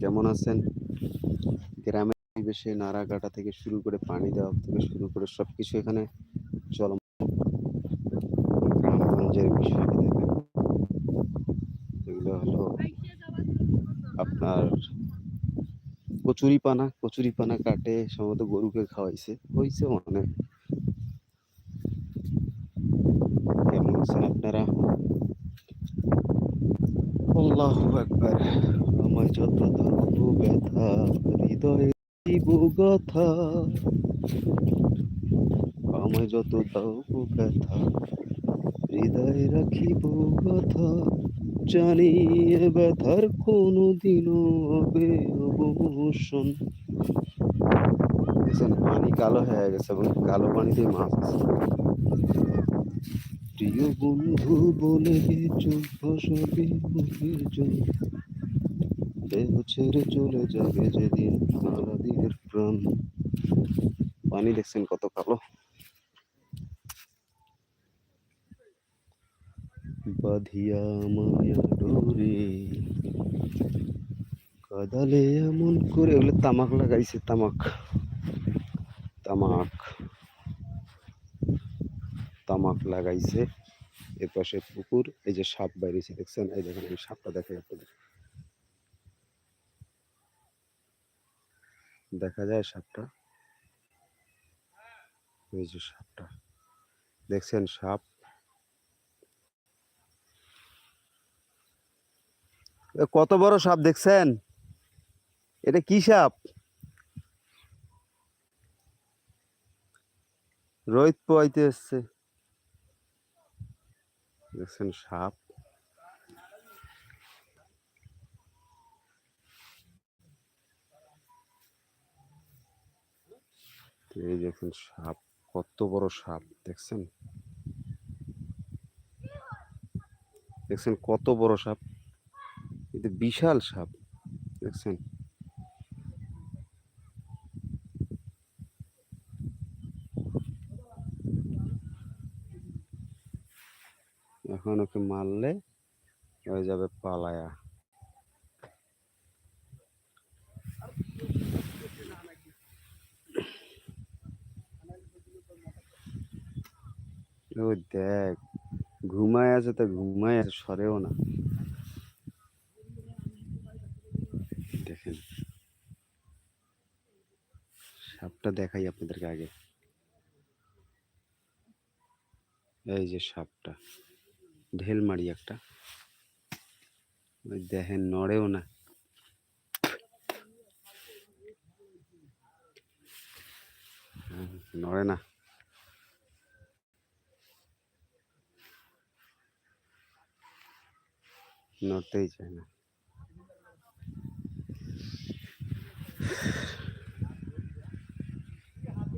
কেমন আছেন? গ্রামের পরিবেশে নাড়া কাটা থেকে শুরু করে পানি দেওয়া থেকে শুরু করে সবকিছু এখানে চলমান। গ্রামগঞ্জের বিষয় এগুলো হলো আপনার কচুরি পানা কচুরি পানা কাটে, সম্ভবত গরুকে খাওয়াইছে। হয়েছে অনেক। কেমন আছেন আপনারা? আল্লাহু আকবার। আমায় যত দাও ব্যথা, হৃদয়ে দিব আমায় যত দাও ব্যথা, হৃদয়ে রাখিব কথা জানি ব্যথার কোনো দিনও হবে অবমোশন পানি কালো হয়ে গেছে এবং কালো পানিতে মাছ প্রিয় বন্ধু, বলে চুপ বসবে মুখের দেহ ছেড়ে চলে যাবে যেদিন আলাদিনের প্রাণ। পানি দেখছেন কত কালো। বাঁধিয়া মায়া ডোরে, কাদালে এমন করে ওগুলো তামাক লাগাইছে, তামাক। তামাক। তামাক লাগাইছে এর পাশে পুকুর, এই যে সাপ বাইরেছে, দেখছেন? এই দেখেন এই সাপটা দেখাই আপনাদের। দেখা যায় সাপটা? এই যে সাপটা। দেখছেন সাপ? কত বড় সাপ দেখছেন? এটা কি সাপ? রোহিত পোয়াইতে এসছে। দেখছেন সাপ? এই দেখুন সাপ, কত বড় সাপ, দেখছেন? দেখছেন কত বড় সাপ? এটা বিশাল সাপ, দেখছেন? এখন ওকে মারলে হয়ে যাবে পালায়া। ও দেখ, ঘুমায় আছে তো ঘুমায় আছে, সরেও না। দেখেন। সাপটা দেখাই আপনাদেরকে আগে। এই যে সাপটা, ঢেল মারি একটা। দেখেন, নড়েও না। নড়ে না। নড়তেই চায় না।